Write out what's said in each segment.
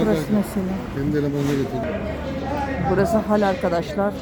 Burası mesela. Kendi elemanına getirdim. Burası hal arkadaşlar.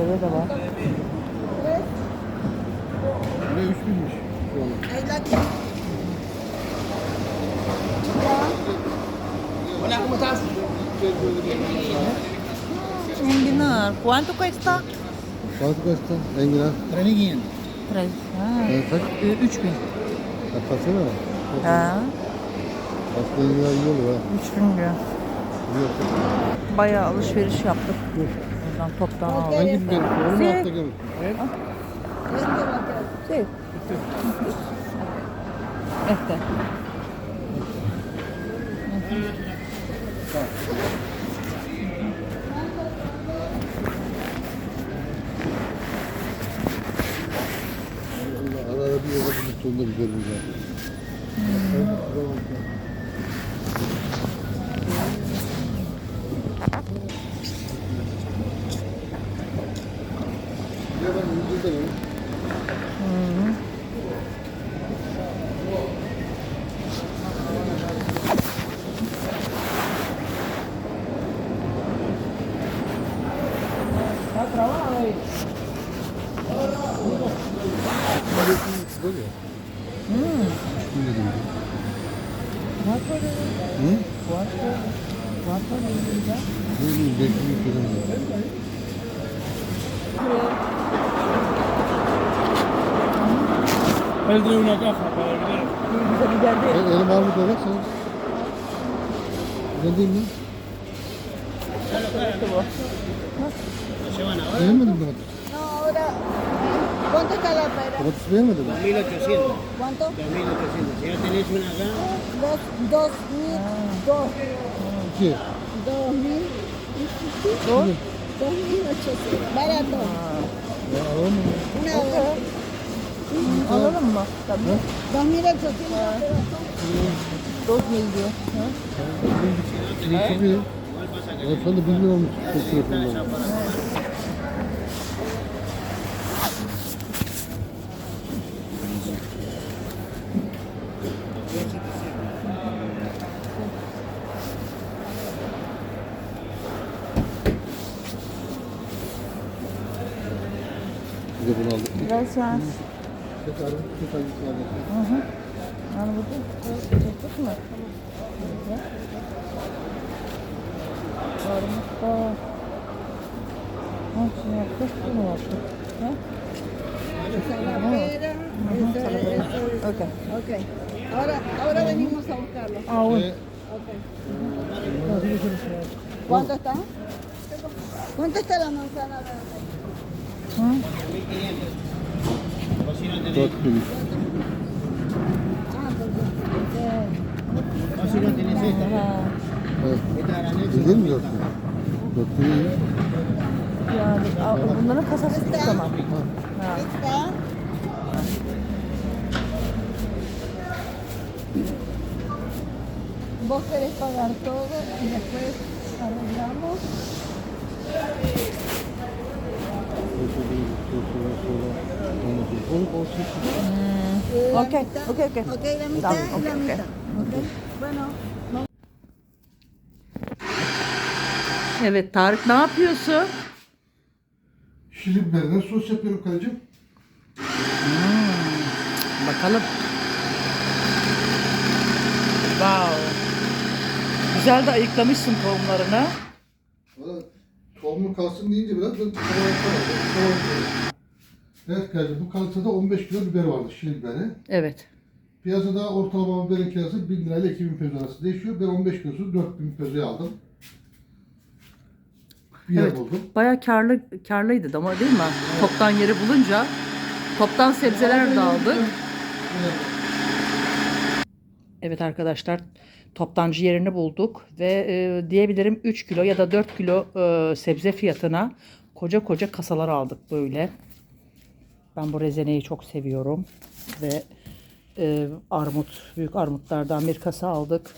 Gecede de var. Buraya 3000'miş şu an. Enginar. ¿Cuánto cuesta? Saat kaçta? Enginar. Tres. Ha. Ben kaç? Ee, Üç bin. Yakasana. Ha. Aslında enginar iyi olur ha. Üç bin diyor. Yok. Bayağı alışveriş yaptık. Buradan toptan aldık. Hangi bir Onu altta görürsün? Sí. Este. Allah ara ara bir yere bir sonunda güzel bir yer. Ya ben ucuzdan alayım. Él trae una caja para el video. Bize bir geldi. Ben elim armut olarak sen. Ne diyeyim mi? Beğenmedin mi domates? No, ahora, ¿cuánto está la pera? Domates beğenmedin mi? 1800. ¿Cuánto? 1800. Si ya tenés una acá, Dos, dos mil, dos, İki. dos mil, Dur. dos mil ochocientos. Barato. Ya alalım mı? Una, Alalım mı? Tabii. dos mil ochocientos, pero Doz mil diyor. Ha? İyi tabii. Ya sen de bilmiyor musun? Çok. Bir de bunu aldık. Gracias. Tek armut, tek hangisi aldık? Hı hı. Yani bu da tuttuk mu? Böyle. Armut da. Hangisini yaptık? Bunu yaptık. Ha? esa es la pera, esa es, esa es- Okey. Ok. Ahora, ahora venimos a buscarlo. Aa, o. Ve Ok. ¿Cuánto está? ¿Cuánto está la manzana verde? Hı? o si no tenés, dört bin. Ah, porque, o si no tenés esta. Ha. Evet. Esta granel Güzel mi dört bin? Dört bin iyi. Yani a- bunların kasası tuttu ama. Vos querés pagar todo y después arreglamos. La Ok, ok, ok. Ok, la mitad Tamam, y ok, la ok. mitad. Ok. Bueno, no. Evet Tarık ne yapıyorsun? Şili biberden sos yapıyorum karıcığım. Bakalım. Wow. Güzel de ayıklamışsın tohumlarını. Tohumu kalsın deyince biraz da koyalım. Evet kardeşim bu kalitede 15 kilo biber vardı şili biberi. Evet. Piyasada ortalama biberin kilosu 1000 lirayla 2000 peso arası değişiyor. Ben 15 kilosu 4000 pesoya aldım. Bir yer Evet. buldum. Bayağı karlı karlıydı ama değil mi? Toptan yeri bulunca toptan sebzeler de aldık. Evet. Evet arkadaşlar toptancı yerini bulduk ve e, diyebilirim 3 kilo ya da 4 kilo e, sebze fiyatına koca koca kasalar aldık böyle. Ben bu rezeneyi çok seviyorum ve e, armut büyük armutlardan bir kasa aldık.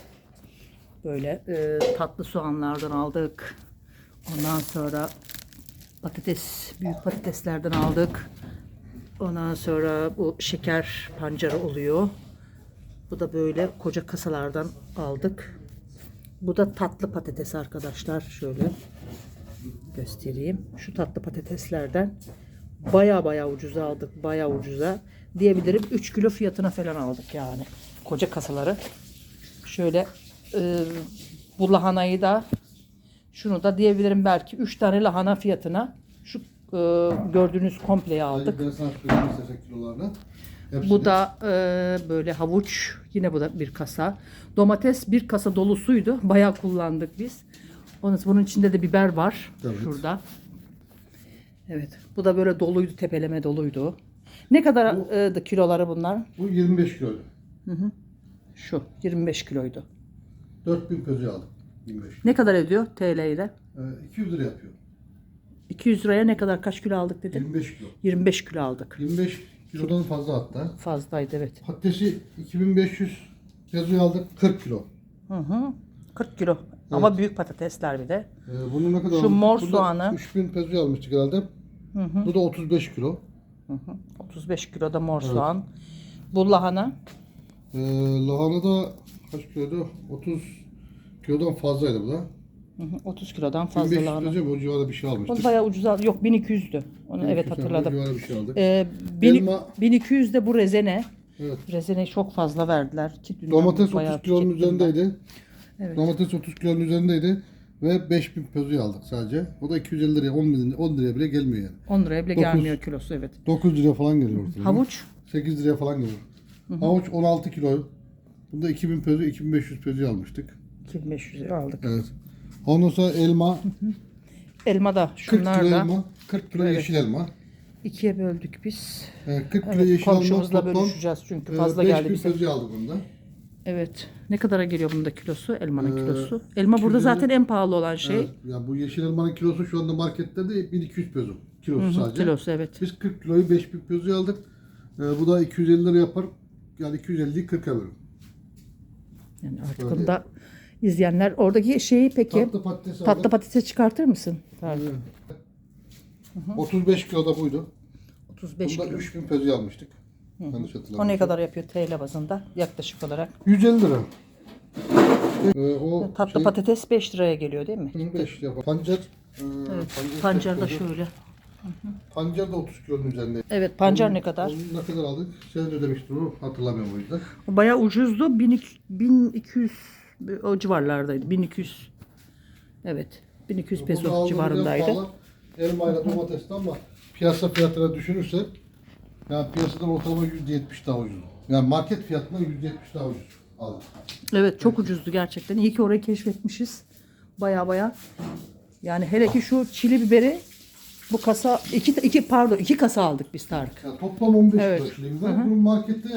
Böyle e, tatlı soğanlardan aldık. Ondan sonra patates büyük patateslerden aldık. Ondan sonra bu şeker pancarı oluyor. Bu da böyle koca kasalardan aldık. Bu da tatlı patates arkadaşlar. Şöyle göstereyim. Şu tatlı patateslerden baya baya ucuza aldık. Baya ucuza. Diyebilirim 3 kilo fiyatına falan aldık yani. Koca kasaları. Şöyle e, bu lahanayı da şunu da diyebilirim belki 3 tane lahana fiyatına şu e, gördüğünüz kompleyi aldık. Hepsini. Bu da e, böyle havuç. Yine bu da bir kasa. Domates bir kasa dolusuydu. Bayağı kullandık biz. Onun, bunun içinde de biber var. Evet. Şurada. Evet. Bu da böyle doluydu. Tepeleme doluydu. Ne kadar Bu- e, kiloları bunlar? Bu 25 kilo. Şu 25 kiloydu. 4000 peso aldım. 25. Ne kadar ediyor TL ile? Ee, 200 lira yapıyor. 200 liraya ne kadar kaç kilo aldık dedin? 25 kilo. 25 kilo aldık. 25 kilodan fazla hatta. Fazlaydı evet. Patatesi 2500 pesoya aldık 40 kilo. Hı hı. 40 kilo. Ama büyük patatesler bir de. Ee, bunu ne kadar Şu almıştık? mor Bunu da soğanı. 3000 pesoya almıştık herhalde. Bu da 35 kilo. 35 kilo da mor soğan. Bu lahana Ee, lahana da kaç kiloydu? 30 kilodan fazlaydı bu da. Hı hı, 30 kilodan fazla 1500 lahana. pesoya bu civarda bir şey O almıştık. bayağı ucuz aldı. Yok 1200'dü. Onu evet 1200 Bu hatırladım. civarda bir şey aldık. Ee, bin- Elma- 1200 de bu rezene. Evet. Rezene çok fazla verdiler. Ki dünden Domates bayağı 30 kilonun ben. üzerindeydi. Evet. Domates 30 kilonun üzerindeydi. Ve 5000 pesoya aldık sadece. O da 250 liraya 10, liraya, 10 liraya bile gelmiyor yani. 10 liraya bile Dokuz. gelmiyor kilosu evet. 9 liraya falan geliyor ortalama. Havuç 8 liraya falan geliyor. Havuç 16 kilo. Bunda 2000 peso, 2500 pesoya almıştık. 2500 lira aldık. Evet. Ondan sonra elma, Elma da 40 şunlar kilo da elma, 40 kilo Evet. yeşil elma. ikiye böldük biz. Evet, 40 kilo Evet, yeşil elma komşumuzla toplam bölüşeceğiz çünkü e, fazla geldi 5000 bize. pesoya aldık bunda. Evet. Ne kadara geliyor bunda kilosu? Elmanın Ee, kilosu. Elma burada 250 zaten en pahalı olan şey. Evet, ya bu yeşil elmanın kilosu şu anda markette de 1200 peso. Kilosu Hı hı, sadece. kilosu evet. Biz 40 kiloyu 5000 pesoya aldık. Ee, bu da 250 lira yapar. Yani 250'yi 40'a bölün. Yani artık Öyle. onu da izleyenler oradaki şeyi peki Tatlı patates tatlı patates çıkartır mısın? Tarık? Evet. 35 kilo da buydu. 35 Bunda kilo. 3000 pesoya almıştık. Yanlış O ne kadar yapıyor TL bazında yaklaşık olarak? 150 lira. Ee, o Tatlı şey, patates 5 liraya geliyor değil mi? 5 yapar. Pancar. e, Evet. pancar Pancar da şöyle. Pancar da 30 kilonun üzerinde. Evet pancar ne kadar? Onu ne kadar aldık? Sen ödemiştin onu hatırlamıyorum o yüzden. Bayağı ucuzdu. 1200, 1200 o civarlardaydı. 1200. Evet. 1200 Burada peso civarındaydı. Elma ile domatesten ama piyasa fiyatına düşünürsek yani piyasadan ortalama %70 daha ucuz. Yani market fiyatına %70 daha ucuz aldık. Evet çok ucuzdu gerçekten. İyi ki orayı keşfetmişiz. Baya baya. Yani hele ki şu çili biberi bu kasa iki, iki pardon iki kasa aldık biz Tarık. Yani toplam 15 Evet. kilo çilimiz var. Bunun markette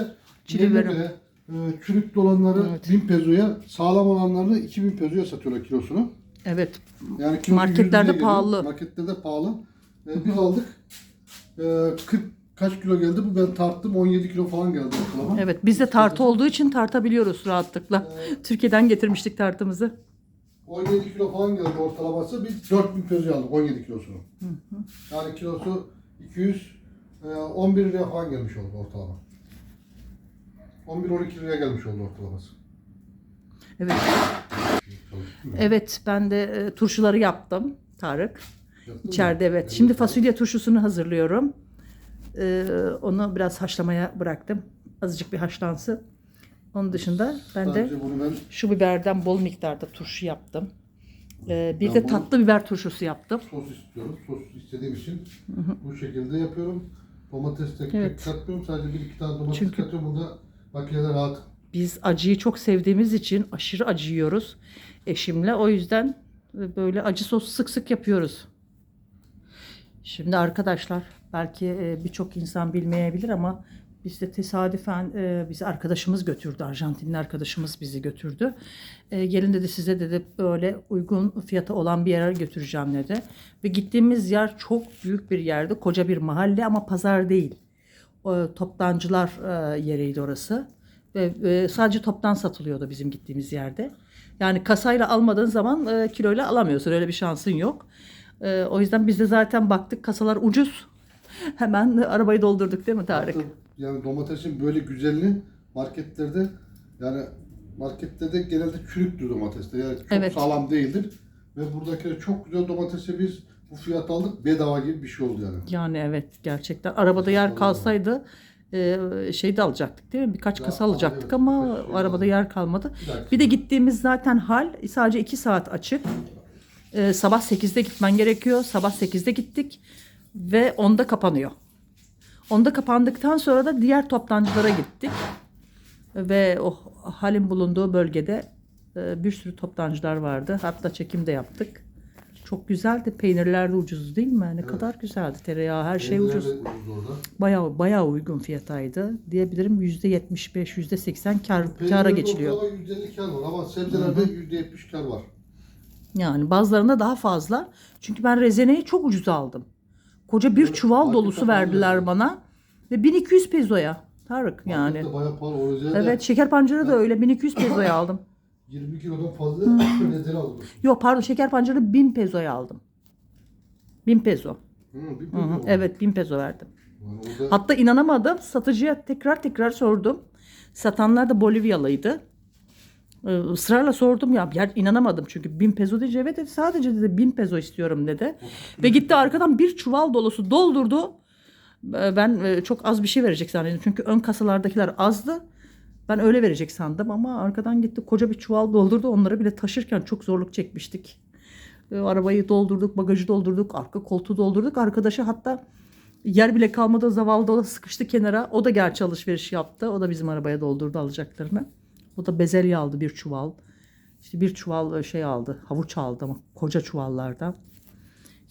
Çili 20 biberi. Lira, e, çürük dolanları 1000 pesoya, sağlam olanlarını 2000 pesoya satıyorlar kilosunu. Evet. Yani kilosu Marketlerde 100 liraya geliyor. pahalı. Marketlerde pahalı. E, biz aldık. E, 40 kaç kilo geldi bu? Ben tarttım 17 kilo falan geldi ortalama. Evet bizde tartı olduğu için tartabiliyoruz rahatlıkla. Türkiye'den getirmiştik tartımızı. 17 kilo falan geldi ortalaması. Biz 4000 peso aldık 17 kilosunu. Yani kilosu 200 e, 11 liraya falan gelmiş oldu ortalama. 11-12 liraya gelmiş oldu ortalaması. Evet. Evet ben de e, turşuları yaptım Tarık. Yaptın mı? İçeride evet. Şimdi fasulye turşusunu hazırlıyorum. Ee, onu biraz haşlamaya bıraktım. Azıcık bir haşlansın. Onun dışında ben de Sadece bunu ben şu biberden bol miktarda turşu yaptım. Ee, bir Ben de bunu- tatlı biber turşusu yaptım. sos istiyorum. Sos istediğim için bu şekilde yapıyorum. Domates tek Evet. katmıyorum. Sadece bir iki tane domates Çünkü- katıyorum. Bunda makinede rahat. Biz acıyı çok sevdiğimiz için aşırı acı yiyoruz eşimle. O yüzden böyle acı sos sık sık yapıyoruz. Şimdi arkadaşlar belki e, birçok insan bilmeyebilir ama Biz de tesadüfen e, bizi arkadaşımız götürdü. Arjantinli arkadaşımız bizi götürdü. E, gelin dedi size dedi böyle uygun fiyata olan bir yere götüreceğim dedi. Ve gittiğimiz yer çok büyük bir yerdi. Koca bir mahalle ama pazar değil. O, toptancılar e, yeriydi orası. Ve e, sadece toptan satılıyordu bizim gittiğimiz yerde. Yani kasayla almadığın zaman e, kiloyla alamıyorsun. Öyle bir şansın yok. E, o yüzden biz de zaten baktık kasalar ucuz. Hemen arabayı doldurduk değil mi Tarık? Yani domatesin böyle güzelliği marketlerde yani marketlerde genelde çürüktür domatesler. Yani çok Evet. sağlam değildir. Ve buradakiler çok güzel domatesi biz bu fiyat aldık. Bedava gibi bir şey oldu yani. Yani evet gerçekten. Arabada yer kalsaydı e, şey de alacaktık değil mi? Birkaç Ya, kasa alacaktık evet, ama birkaç şey arabada aldım. yer kalmadı. Bir dakika. Bir de gittiğimiz zaten hal sadece 2 saat açık. E, sabah 8'de gitmen gerekiyor. Sabah 8'de gittik ve 10'da kapanıyor. 10'da kapandıktan sonra da diğer toptancılara gittik. Ve o halin bulunduğu bölgede e, bir sürü toptancılar vardı. Hatta çekim de yaptık. Çok güzeldi. Peynirler de ucuz değil mi? Ne kadar güzeldi. Tereyağı her şey Peynirler ucuz. ucuz. Bayağı bayağı uygun fiyataydı. Diyebilirim %75, %80 kar, kara geçiliyor. ortalama %50 kar var ama sebzelerde %70 kar var. Yani bazılarında daha fazla. Çünkü ben rezeneyi çok ucuza aldım. Koca bir Evet, çuval dolusu verdiler alıyorsun. bana. Ve 1200 pezoya. Tarık yani. Bayağı pahalı. Evet şeker pancarı da öyle 1200 pezoya aldım. 20 kilodan fazla rezil aldım. Yok pardon şeker pancarı 1000 pezoya aldım. 1000 pezo. Hı, bir Hı var. Evet 1000 pezo verdim. Yani orada Hatta inanamadım. Satıcıya tekrar tekrar sordum. Satanlar da Bolivyalıydı. Ee, ısrarla sordum ya. ya inanamadım çünkü 1000 peso deyince evet dedi sadece dedi 1000 peso istiyorum dedi. Ve gitti arkadan bir çuval dolusu doldurdu. Ee, Ben e, çok az bir şey verecek zannettim. Çünkü ön kasalardakiler azdı. Ben öyle verecek sandım ama arkadan gitti koca bir çuval doldurdu. Onları bile taşırken çok zorluk çekmiştik. Ee, Arabayı doldurduk, bagajı doldurduk, arka koltuğu doldurduk. Arkadaşı hatta yer bile kalmadı zavallı da sıkıştı kenara. O da gerçi alışveriş yaptı. O da bizim arabaya doldurdu alacaklarını. O da bezelye aldı bir çuval. İşte bir çuval şey aldı. Havuç aldı ama koca çuvallardan.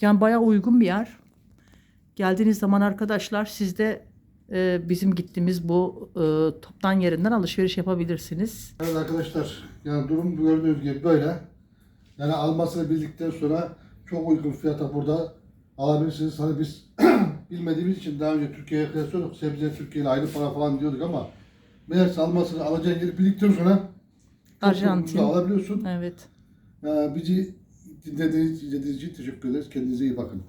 Yani bayağı uygun bir yer. Geldiğiniz zaman arkadaşlar siz de e, bizim gittiğimiz bu e, toptan yerinden alışveriş yapabilirsiniz. Evet arkadaşlar yani durum gördüğünüz gibi böyle. Yani almasını bildikten sonra çok uygun fiyata burada alabilirsiniz. Hani biz bilmediğimiz için daha önce Türkiye'ye kıyaslıyorduk. Sebze Türkiye ile aynı para falan diyorduk ama meğerse almasını alacağın yeri bildikten sonra Arjantin. alabiliyorsun. Evet. Ee, bizi dinlediğiniz, izlediğiniz için teşekkür ederiz. Kendinize iyi bakın.